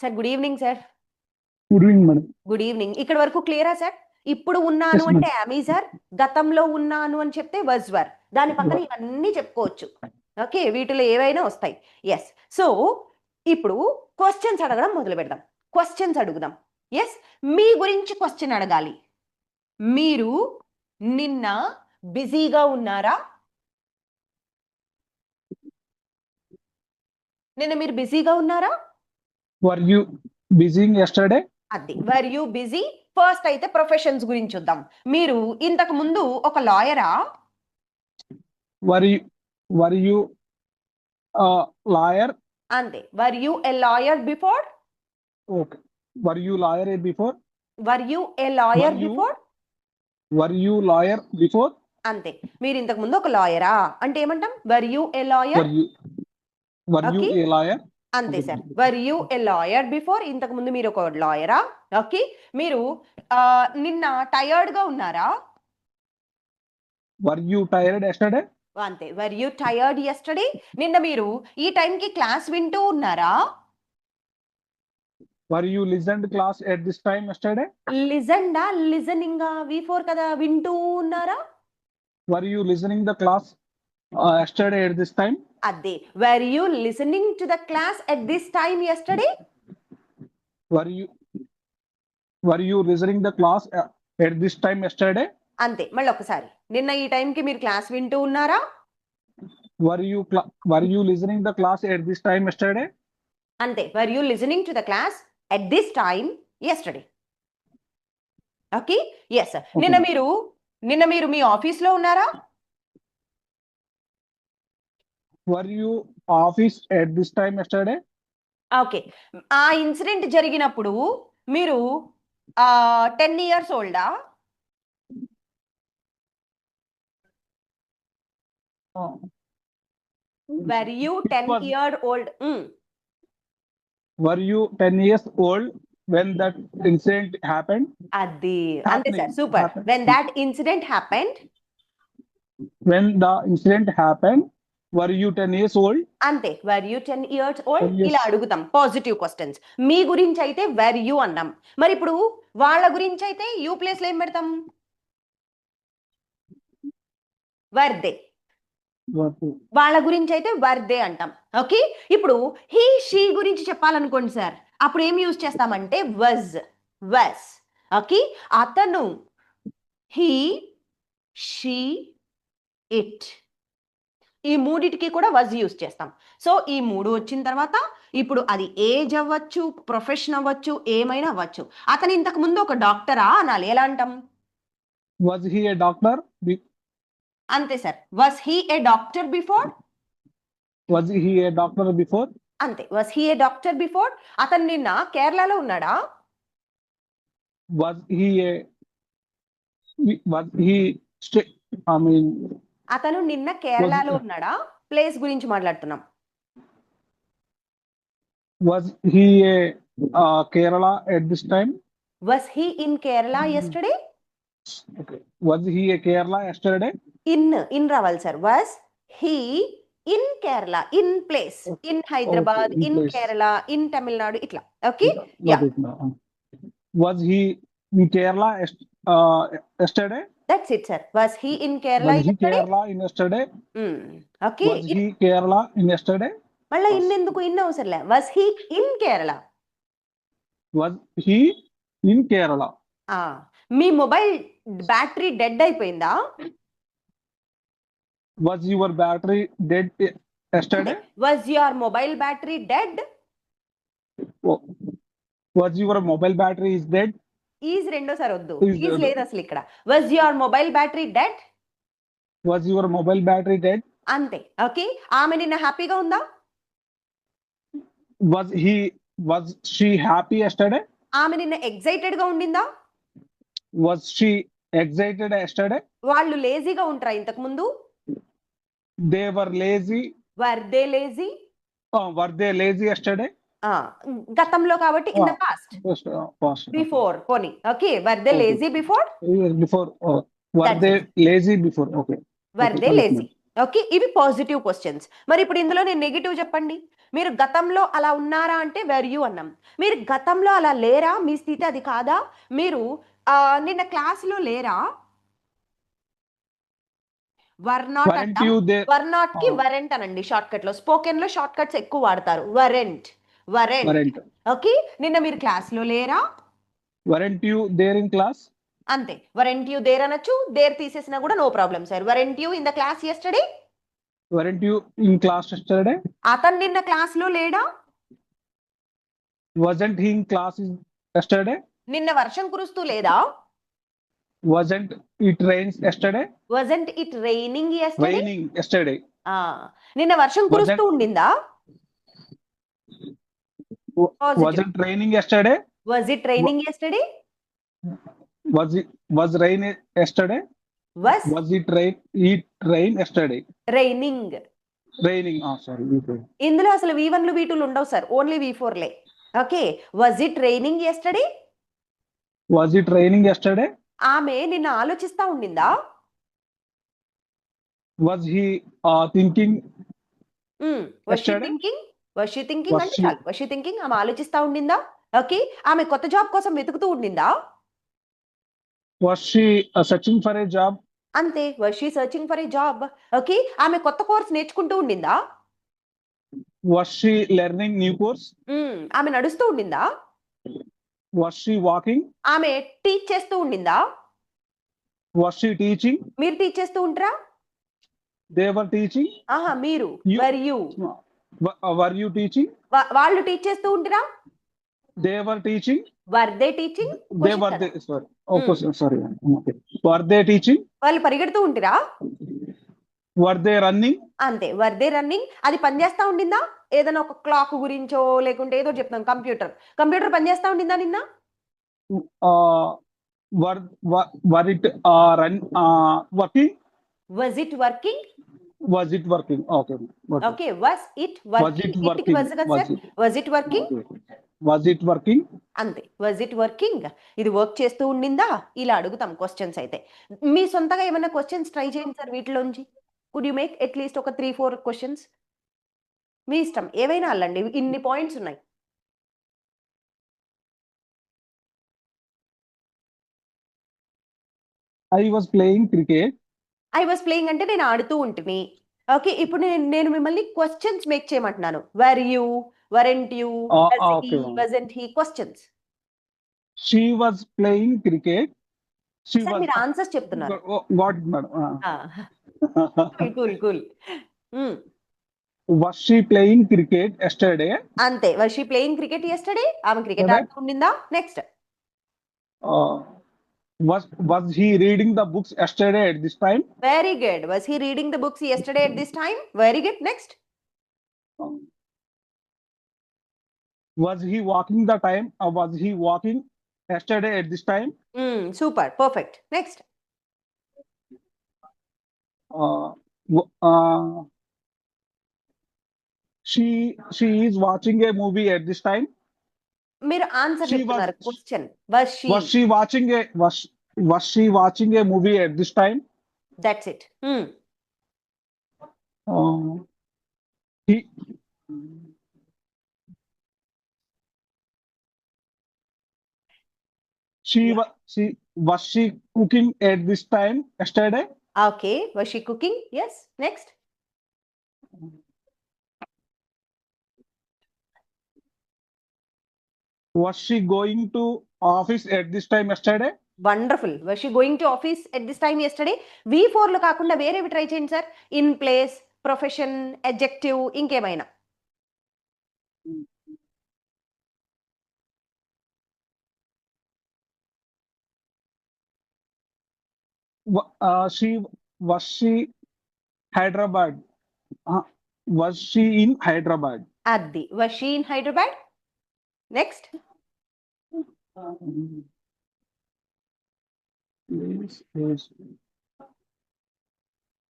Sir good evening sir good evening madam good evening ఇక్కడ వరకు క్లియరా సార్ ఇప్పుడు ఉన్నాను అంటే ఆమీ సార్ గతంలో ఉన్నాను అని చెప్తే వజ్ వర్ దాని పక్కన. ఇవన్నీ చెప్పుకోవచ్చు. ఓకే వీటిలో ఏవైనా వస్తాయి. ఎస్ సో ఇప్పుడు క్వశ్చన్స్ అడగడం మొదలు పెడదాం. క్వశ్చన్స్ అడుగుదాం. ఎస్ మీ గురించి క్వశ్చన్ అడగాలి. మీరు నిన్న బిజీగా ఉన్నారా? నిన్న మీరు బిజీగా ఉన్నారా? వర్ యూ బిజింగ్ ఎస్టర్డే అది. వర్ యూ బిజీ ఫస్ట్ అయితే ప్రొఫెషన్స్ గురించి చూద్దాం. మీరు ఇంతకు ముందు ఒక లాయరా? Were you were you lawyer అంతే. Were you a lawyer before okay were you lawyer before were you a lawyer Were you- before were you lawyer before అంతే. మీరు ఇంతకు ముందు ఒక లాయరా? అంటే ఏమంటాం? Were you a lawyer were you. A lawyer అంతే. Sir. Were you a lawyer before ఇంతకు ముందు మీరు ఒక లాయరా ఓకే మీరు ఆ, నిన్న టయర్డ్గా ఉన్నారా? వర్ యూ టైర్డ్ ఎస్టర్డే అంతే. వర్ యూ టయర్డ్ ఎస్టర్డే నిన్న మీరు ఈ టైంకి క్లాస్ వింటూ ఉన్నారా? Were you listen class at this time yesterday listened listening V four కదా? వింటూ ఉన్నారా? Were you listening the class yesterday at this time అదే. Were you listening to the class at this time yesterday were you were you listening the class at this time yesterday అంతే. మళ్ళీ ఒకసారి. నిన్న ఈ టైంకి మీరు క్లాస్ వింటూ ఉన్నారా? Were you were you listening the class at this time yesterday అంతే. Were you listening to the class at this time yesterday okay yes నిన్న మీరు నిన్న మీరు మీ ఆఫీస్లో ఉన్నారా? Were you office at this time yesterday okay ఆ incident జరిగినప్పుడు మీరు ten years ఓల్డా were you ten was- year old were you 10 years old when that incident happened అది అంతే sir Happening, super happened. When that incident happened when the incident happened were you 10 years old? అంతే. Were you ten years old. ఇలా అడుగుతాం. Positive questions మీ గురించి అయితే where you అన్నాం. మరి ఇప్పుడు వాళ్ళ గురించి అయితే యూ ప్లేస్లో ఏం పెడతాం? Were you- వాళ్ళ గురించి అయితే వర్దే అంటాం. ఓకే? ఇప్పుడు హీ షీ గురించి చెప్పాలనుకోండి సార్. అప్పుడు ఏం యూజ్ చేస్తామంటే వజ్ వస్ ఓకే? అతను హీ షీ ఇట్ ఈ మూడిటికి కూడా వజ్ యూజ్ చేస్తాం. సో ఈ మూడు వచ్చిన తర్వాత ఇప్పుడు అది ఏజ్ అవ్వచ్చు ప్రొఫెషన్ అవ్వచ్చు ఏమైనా అవ్వచ్చు. అతను ఇంతకు ముందు ఒక డాక్టరా అనాలి. ఎలా అంటాం he a doctor Be- అంతే sir. Was he a doctor before was he a doctor before? అంతే. Was he a doctor before అతను నిన్న కేరళలో ఉన్నాడా? He a was he stay i mean అతను నిన్న కేరళలో ఉన్నాడా ప్లేస్ గురించి మాట్లాడుతున్నాం was he a uh, kerala at this time was he in Kerala Hmm. Yesterday okay was he a kerala yesterday in in రావాలి sir was he in Kerala in place in Hyderabad in in place. Kerala in Tamil Nadu ఇట్లా okay Got Yeah. was he in kerala uh, yesterday that's it sir was he in Kerala was he yesterday kerala in yesterday okay was he kerala in yesterday మళ్ళీ in ఎందుకు in అవసరంలే was he in Kerala was he in kerala మీ mobile battery dead అయిపోయిందా was your battery dead y- yesterday was your mobile battery dead Oh. was your mobile battery is dead is రెండో sir వద్దు. Is లేదు అసలు ఇక్కడ. Was your mobile battery dead was your mobile battery dead అంతే. Okay. ఆమె నిన్న హ్యాపీగా ఉందా? Was he was she happy yesterday ఆమె నిన్న ఎక్సైటెడ్గా ఉండిందా? వాజ్ షి ఎక్సైటెడ్ ఎస్టర్డే వాళ్ళు లేజీగా ఉంటారా ఇంతకు ముందు? They were lazy were they lazy were they lazy yesterday గతంలో కాబట్టి ఇన్ ద. పాస్ట్. బిఫోర్ పోనీ. Okay were they. Lazy before were That's they lazy before? Okay. Were they lazy okay ఇవి positive questions మరి ఇప్పుడు ఇందులో నేను negative చెప్పండి. మీరు గతంలో అలా ఉన్నారా అంటే వెర్ యూ అన్నాం? మీరు గతంలో అలా లేరా? మీ స్థితి అది కాదా? మీరు నిన్న క్లాస్లో లేరా? Were not? వర్ నాట్కి. వరెంట్ అనండి షార్ట్ కట్లో. స్పోకెన్లో షార్ట్ కట్స్ ఎక్కువ వాడతారు. వరెంట్ వరెంట్ ఓకే నిన్న మీరు క్లాస్లో లేరా weren't you there in class అంతే. వరెంట్ యు దేర్ అనొచ్చు? దేర్ తీసేసినా కూడా no problem sir weren't you in the class yesterday weren't you class అతను నిన్న క్లాస్లో లేడా నిన్న వర్షం కురుస్తూ లేదా? ఇట్ రైన్స్ ఆ నిన్న వర్షం కురుస్తూ ఉండిందా? W- Positive. Wasn't raining yesterday? Was it raining yesterday Was it was rain yesterday? Was Was it rain? It rain yesterday? Raining Raining. Oh, sorry. it. ఇందులో అసలు వి వన్లు వి టూలు ఉండవు sir only V ఫోర్లే okay was it raining yesterday Was it raining yesterday? ఆమె నిన్న ఆలోచిస్తా ఉండిందా Was he uh, thinking? Yesterday? Thinking అంటే చాలు వషీ థింకింగ్ ఆమె ఆలోచిస్తా ఉండిందా ఓకే ఆమె కొత్త జాబ్ కోసం వెతుకుతూ ఉండిందా she uh, searching for a job? అంతే was she searching for a job okay ఆమె కొత్త కోర్స్ నేర్చుకుంటూ ఉండిందా learning new course? మ్మ్. ఆమె నడుస్తూ ఉండిందా Was she walking? ఆమె టీచ్ చేస్తూ ఉండిందా Was she teaching? మీరు టీచ్ చేస్తూ ఉంటారా were teaching. ఆహా మీరు were you were you teaching వాళ్ళు టీచ్ చేస్తూ ఉంటారా? They were teaching were they teaching they sorry okay sir sorry were they teaching వాళ్ళు పరిగెడుతూ ఉంటారా? వర్ దే రన్నింగ్ అంతే. వర్ దే రన్నింగ్ అది పనిచేస్తా ఉండిందా? ఏదైనా ఒక క్లాక్ గురించో లేకుంటే ఏదో చెప్తాం కంప్యూటర్. కంప్యూటర్ పని చేస్తా ఉండిందా నిన్న? Were were it run working was it working was it working Was it working? Okay. working. Okay was it Was it working? Was sir it, was it working okay. was it working? అంతే was it working ఇది work చేస్తూ ఉండిందా ఇలా అడుగుతాం questions అయితే మీ సొంతగా ఏమైనా క్వశ్చన్స్ ట్రై చేయండి sir వీటిలోంచి could you make at least ఒక త్రీ ఫోర్ క్వశ్చన్స్ మీ ఇష్టం ఏవైనా అల్లండి ఇన్ని పాయింట్స్ ఉన్నాయి I was playing cricket. I was playing అంటే నేను ఆడుతూ ఉంటుంది ఓకే ఇప్పుడు నేను నేను మిమ్మల్ని questions make చేయమంటున్నాను. Were you weren't you. Wasn't he questions She was playing cricket. She sir was. మీరు ఆన్సర్స్ చెప్తున్నారు. Madam. Uh, cool cool was she playing cricket yesterday? అంతే. Was she playing cricket yesterday ఆమె cricket Correct. ఆడుతూ ఉండిందా? Next was was he reading the books yesterday at this time? Very good was he reading the books yesterday at this time very good next Um, was he walking the time? Or was he walking yesterday at this time? Super perfect next Uh, w- uh, she she is watching a movie at this time. మీరు answer She was- చెప్తున్నారు question was she Was she watching a was was she watching a movie at this time? That's it. Hmm. Um, he, she yeah. was she was she cooking at this time yesterday? Okay. Was she cooking? Yes. Next. Was she going to office at this time yesterday? Wonderful she going to office at this time yesterday V లో కాకుండా వేరేవి try చేయండి sir in place profession adjective ఇంకేమైనా? she was she Hyderabad? Uh, was she in Hyderabad? అది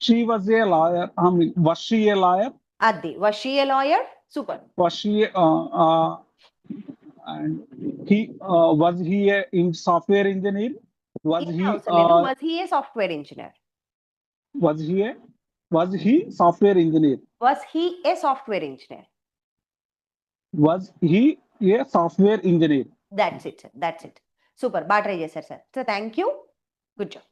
She was a lawyer. I mean, was she a lawyer? అది was she a lawyer super Was she? Uh, uh, and he uh, was he a in software engineer? Was he? Uh, was he a software engineer was he a? Was he software engineer? Was he a software engineer was he a software engineer that's it sir that's it super బాగా try చేశారు sir so thank you good job